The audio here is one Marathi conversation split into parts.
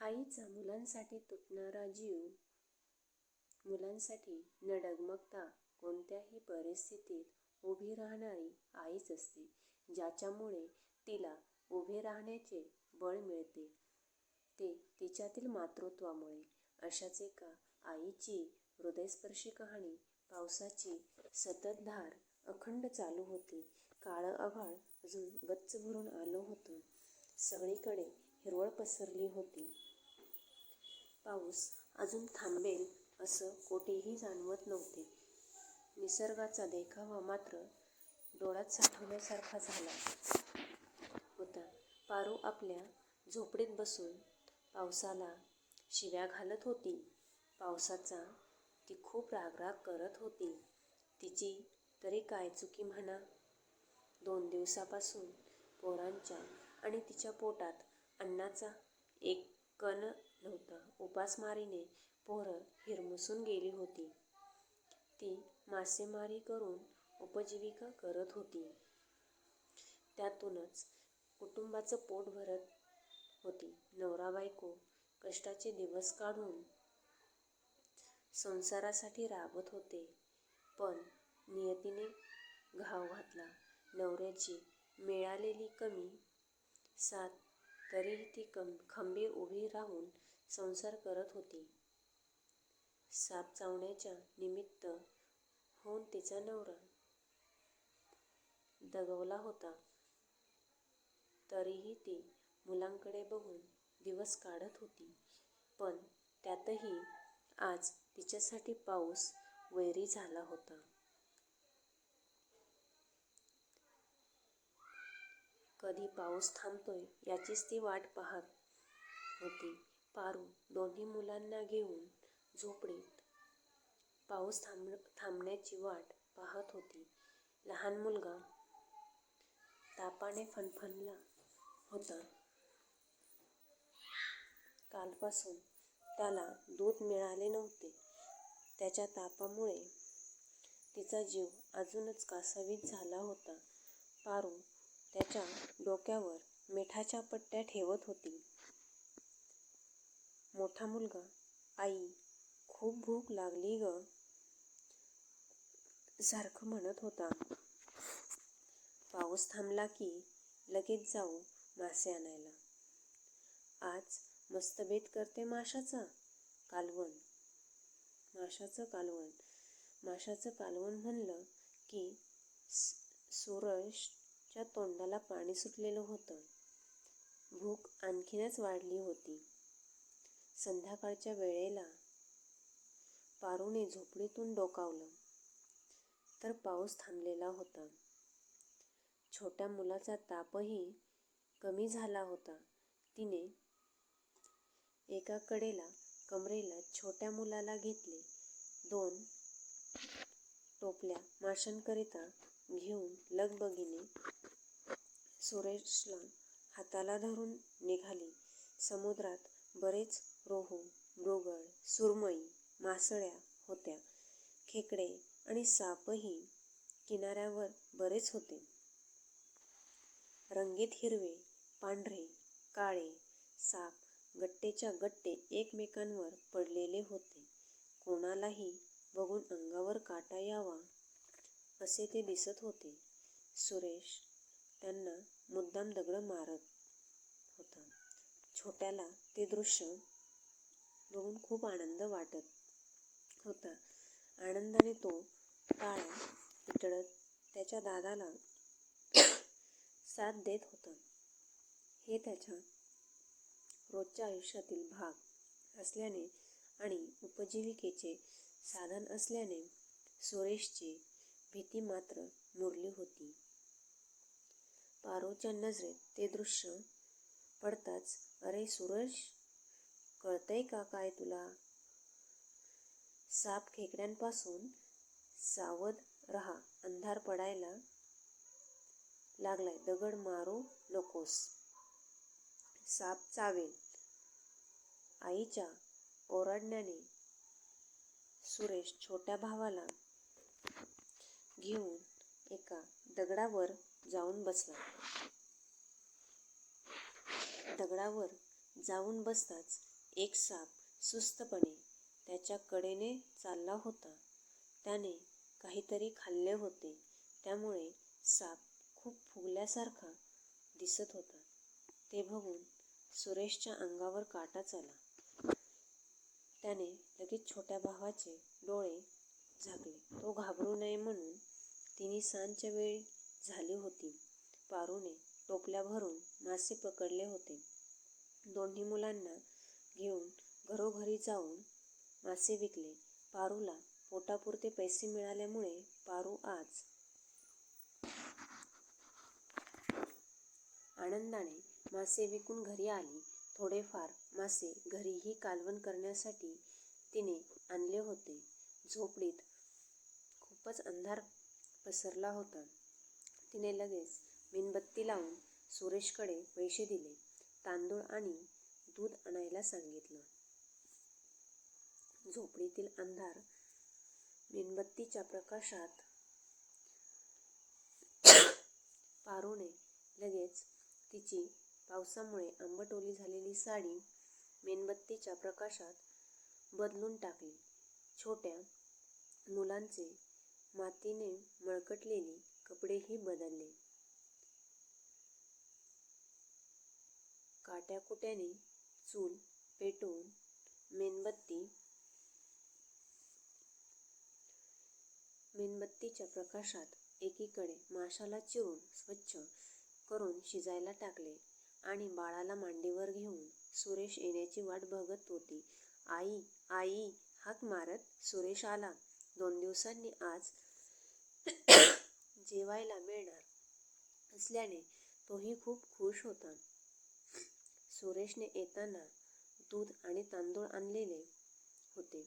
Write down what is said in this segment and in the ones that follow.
आईचा मुलांसाठी तुटणारा जीव मुलांसाठी न डगमगता कोणत्याही परिस्थितीत उभी राहणारी आईच असते. ज्याच्यामुळे तिला उभे राहण्याचे बळ मिळते ते तिच्यातील मातृत्वामुळे. अशाच एका आईची हृदयस्पर्शी कहाणी. पावसाची सततधार अखंड चालू होती. काळं आभाळ अजून गच्च भरून आलं होतं. सगळीकडे हिरवळ पसरली होती. पाऊस अजून थांबेल असं कोठेही जाणवत नव्हते. निसर्गाचा देखावा मात्र डोळ्यात साठवण्यासारखा झाला होता. पारू आपल्या झोपडीत बसून पावसाला शिव्या घालत होती. पावसाचा ती खूप रागराग करत होती. तिची तरी काय चुकी म्हणा? दोन दिवसापासून पोरांच्या आणि तिच्या पोटात अन्नाचा एक कण नव्हतं उपासमारीने पोरं हिरमुसून गेली होती. ती मासेमारी करून उपजीविका करत होती. त्यातूनच कुटुंबाचं पोट भरत होती. नवरा-बायको कष्टाचे दिवस काढून संसारासाठी राबत होते. पण नियतीने घाव घातला. नवऱ्याची मिळालेली कमी साथ तरीही ती खंबीर उभी राहून संसार करत होती. साप चावण्याच्या निमित्त होऊन तिचा नवरा दगवला होता. तरीही ती मुलांकडे बघून दिवस काढत होती. पण त्यातही आज तिच्यासाठी पाऊस वैरी झाला होता. कधी पाऊस थांबतोय याचीच ती वाट पाहत होती. पारू दोन्ही मुलांना घेऊन झोपडीत पाऊस थांब थांबण्याची वाट पाहत होती. लहान मुलगा तापाने फणफणला होता. कालपासून त्याला दूध मिळाले नव्हते. त्याच्या तापामुळे तिचा जीव अजूनच कासवीत झाला होता. पारू त्याच्या डोक्यावर मिठाच्या पट्ट्या ठेवत होती. मोठा मुलगा आई, खूप भूक लागली ग सारखं म्हणत होता. पाऊस थांबला की लगेच जाऊ मासे आणायला. आज मस्त बेत करते माशाचा. कालवण. माशाचं कालवण. माशाचं कालवण म्हणलं की सुरेशच्या तोंडाला पाणी सुटलेलं होतं. भूक आणखीनच वाढली होती. संध्याकाळच्या वेळेला पारूने झोपडीतून डोकावलं तर पाऊस थांबलेला होता. छोट्या मुलाचा तापही कमी झाला होता. तिने एका कडेला कमरेला छोट्या मुलाला घेतले. दोन टोपल्या माशांकरिता घेऊन लगबगीने सुरेशला हाताला धरून निघाली. समुद्रात बरेच रोहू, मृगल, सुरमई, मासळ्या होत्या. खेकडे आणि सापही किनाऱ्यावर बरेच होते. रंगीत हिरवे, पांढरे, काळे साप गट्टेच्या गट्टे एकमेकांवर पडलेले होते. कोणालाही बघून अंगावर काटा यावा असे ते दिसत होते. सुरेश त्यांना मुद्दाम दगड मारत होता. छोट्याला ते दृश्य बघून खूप आनंद वाटत होता. आनंदाने तो टाळ्या उचलत त्याच्या दादाला साथ देत होता. हे त्याच्या रोजच्या आयुष्यातील भाग असल्याने आणि उपजीविकेचे साधन असल्याने सुरेशची भीती मात्र मुरली होती. पारोच्या नजरेत ते दृश्य पडताच अरे सुरेश, कळतंय का काय तुला? साप-खेकड्यांपासून सावध रहा अंधार पडायला लागलाय दगड मारू नकोस. साप चावेल. आईच्या ओरडण्याने सुरेश छोट्या भावाला घेऊन एका दगडावर जाऊन बसला. दगडावर जाऊन बसताच एक साप सुस्तपणे त्याच्या कडेने चालला होता. त्याने काहीतरी खाल्ले होते त्यामुळे साप खूप फुगल्यासारखा दिसत होता. ते बघून सुरेशच्या अंगावर काटाच आला. त्याने लगेच छोट्या भावाचे डोळे झाकले. तो घाबरू नये म्हणून तिने सांजच्या वेळी झाली होती. पारूने टोपल्या भरून मासे पकडले होते. दोन्ही मुलांना जाऊन मासे विकले. पारूला पोटापुरते पैसे मिळाल्यामुळे पारू आज आनंदाने मासे विकून घरी आली. थोडेफार मासे घरीही कालवण करण्यासाठी तिने आणले होते. झोपडीत खूपच अंधार पसरला होता. तिने लगेच मेणबत्ती लावून सुरेशकडे पैसे दिले. तांदूळ आणि दूध आणायला सांगितलं. झोपडीतील अंधार मेणबत्तीच्या प्रकाशात पारोने लगेच तिची पावसामुळे आंबटोली झालेली साडी मेणबत्तीच्या प्रकाशात बदलून टाकली. छोट्या मुलांचे मातीने मळकटलेले कपडेही बदलले. काट्याकुट्याने चूल पेटवून मेणबत्तीच्या प्रकाशात एकीकडे माशाला चिरून स्वच्छ करून शिजायला टाकले आणि बाळाला मांडीवर घेऊन सुरेश येण्याची वाट बघत होती. आई आई हाक मारत सुरेश आला. दोन दिवसांनी आज जेवायला मिळणार असल्याने तोही खूप खुश होता. सुरेशने येताना दूध आणि तांदूळ आणलेले होते.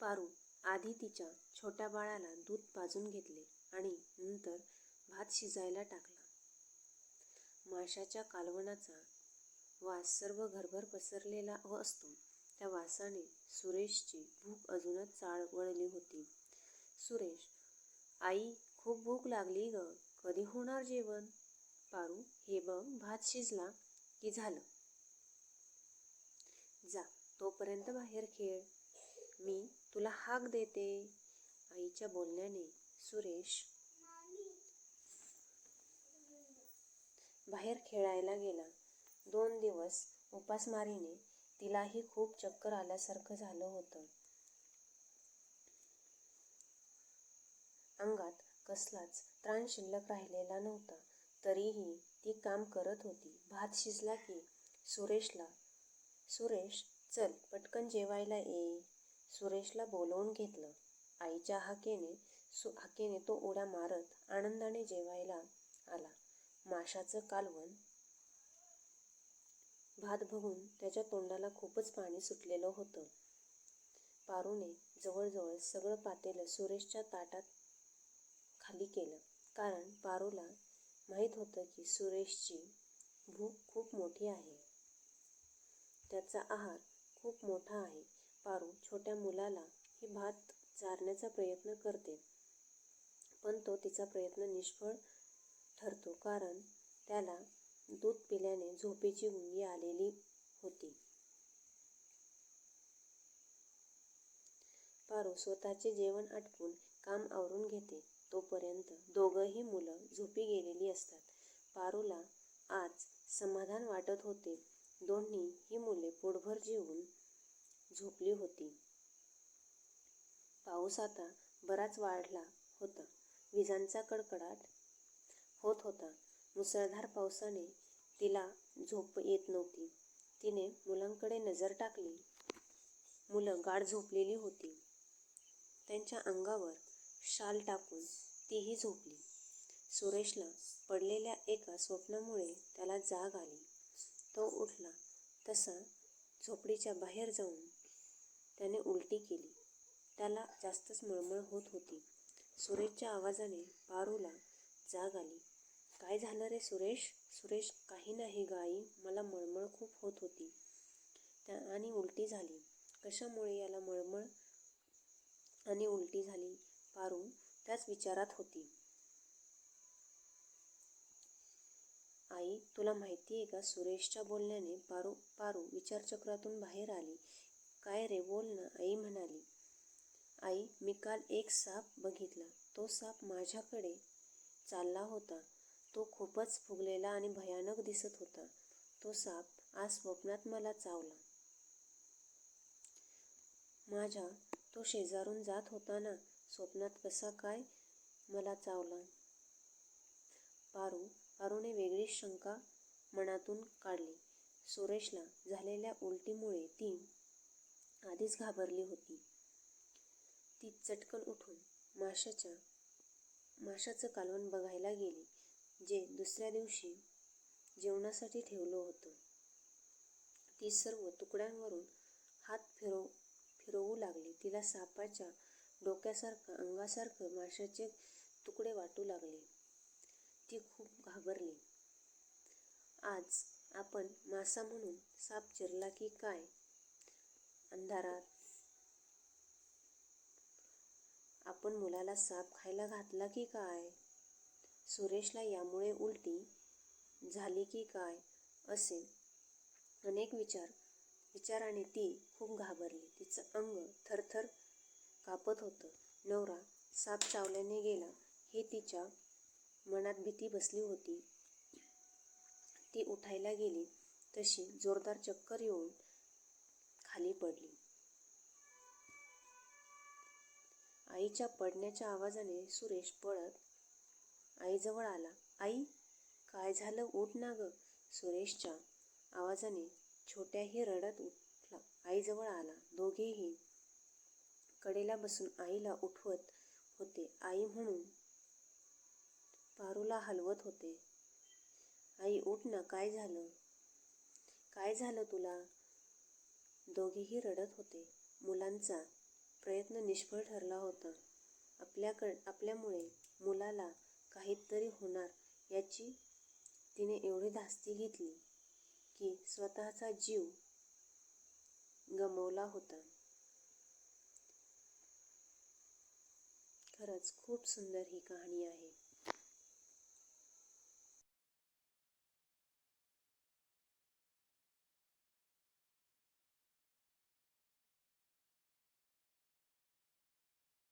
पारू आधी तिच्या छोट्या बाळाला दूध पाजून घेतले आणि नंतर भात शिजायला टाकला. माशाच्या कालवणाचा वास सर्व घरभर पसरलेला असतो. त्या वासाने सुरेशची भूक अजूनच चाळवळली होती. सुरेश आई खूप भूक लागली ग कधी होणार जेवण? पारू हे बघ भात शिजला की झालं. जा तोपर्यंत बाहेर खेळ. मी तुला हाक देते. आईच्या बोलण्याने सुरेश बाहेर खेळायला गेला. दोन दिवस उपासमारीने तिलाही खूप चक्कर आल्यासारखं झालं होतं. अंगात कसलाच त्राण शिल्लक राहिलेला नव्हता. तरीही ती काम करत होती. भात शिजला की सुरेशला सुरेश चल पटकन जेवायला ये. सुरेशला बोलावून घेतलं. आईच्या हाकेने तो उड्या मारत आनंदाने जेवायला आला. माशाचं कालवण भात बघून त्याच्या तोंडाला खूपच पाणी सुटलेलं होतं. पारूने जवळजवळ सगळं पातेलं सुरेशच्या ताटात खाली केलं. कारण पारूला माहीत होतं की सुरेशची भूक खूप मोठी आहे. त्याचा आहार खूप मोठा आहे. पारू छोट्या मुलाला ही भात चारण्याचा प्रयत्न करते. पण तो तिचा प्रयत्न निष्फळ ठरतो कारण त्याला दूध पिल्याने झोपेची गुंगी आलेली होती. पारू स्वतःचे जेवण आटपून काम आवरून घेते. तोपर्यंत दोघंही मुलं झोपी गेलेली असतात. पारूला आज समाधान वाटत होते. दोन्ही ही मुले पोटभर जेवून झोपली होती. पाऊस आता बराच वाढला होता. विजांचा कडकडाट होत होता. मुसळधार पावसाने तिला झोप येत नव्हती. तिने मुलांकडे नजर टाकली. मुलं गाढ झोपलेली होती. त्यांच्या अंगावर शाल टाकून तीही झोपली. सुरेशला पडलेल्या एका स्वप्नामुळे त्याला जाग आली. तो उठला तसा झोपडीच्या बाहेर जाऊन त्याने उलटी केली. त्याला जास्तच मळमळ होत होती. सुरेशच्या आवाजाने पारूला जाग आली. काय झालं रे सुरेश? सुरेश काही नाही गाई मला मळमळ खूप होत होती त्या आणि उलटी झाली. कशामुळे याला मळमळ आणि उलटी झाली? पारू त्याच विचारात होती. आई तुला माहिती आहे का सुरेशच्या बोलण्याने पारू पारू विचारचक्रातून बाहेर आली काय रे बोल ना आई म्हणाली. आई मी काल एक साप बघितला. तो साप माझ्याकडे चालला होता. तो खूपच फुगलेला आणि भयानक दिसत होता. तो साप आज स्वप्नात मला चावला. माझ्या तो शेजारून जात होता ना स्वप्नात कसा काय मला चावला? पारू पारूने वेगळीच शंका मनातून काढली. सुरेशला झालेल्या उलटीमुळे ती आधीच घाबरली होती. ती चटकन उठून माशाच्या माशाचं कालवण बघायला गेली जे दुसऱ्या दिवशी जेवणासाठी ठेवलं होतं. ती सर्व तुकड्यांवरून हात फिरव फिरवू लागली. तिला सापाच्या डोक्यासारखं अंगासारखं माशाचे तुकडे वाटू लागले. ती खूप घाबरली. आज आपण मासा म्हणून साप चिरला की काय? अंधारात. आपण मुलाला साप खायला घातला की काय? सुरेशला यामुळे उलटी झाली की काय असे अनेक विचार. विचाराने ती खूप घाबरली. तिचं अंग थरथर कापत होतं. नवरा साप चावल्याने गेला. हे तिच्या मनात भीती बसली होती. ती उठायला गेली. तशी जोरदार चक्कर येऊन खाली पडली. आईच्या पडण्याच्या आवाजाने सुरेश पळत आईजवळ आला. आई काय झालं? उठ ना ग. सुरेशच्या आवाजाने छोट्याही रडत उठला. आईजवळ आला. दोघेही कडेला बसून आईला उठवत होते. आई म्हणून पारूला हलवत होते. आई उठ ना. काय झालं? काय झालं तुला? दोघेही रडत होते. मुलांचा प्रयत्न निष्फळ ठरला होता. आपल्याकड आपल्यामुळे मुलाला काहीतरी होणार याची तिने एवढी धास्ती घेतली की स्वतःचा जीव गमवला होता. खरंच खूप सुंदर ही कहाणी आहे.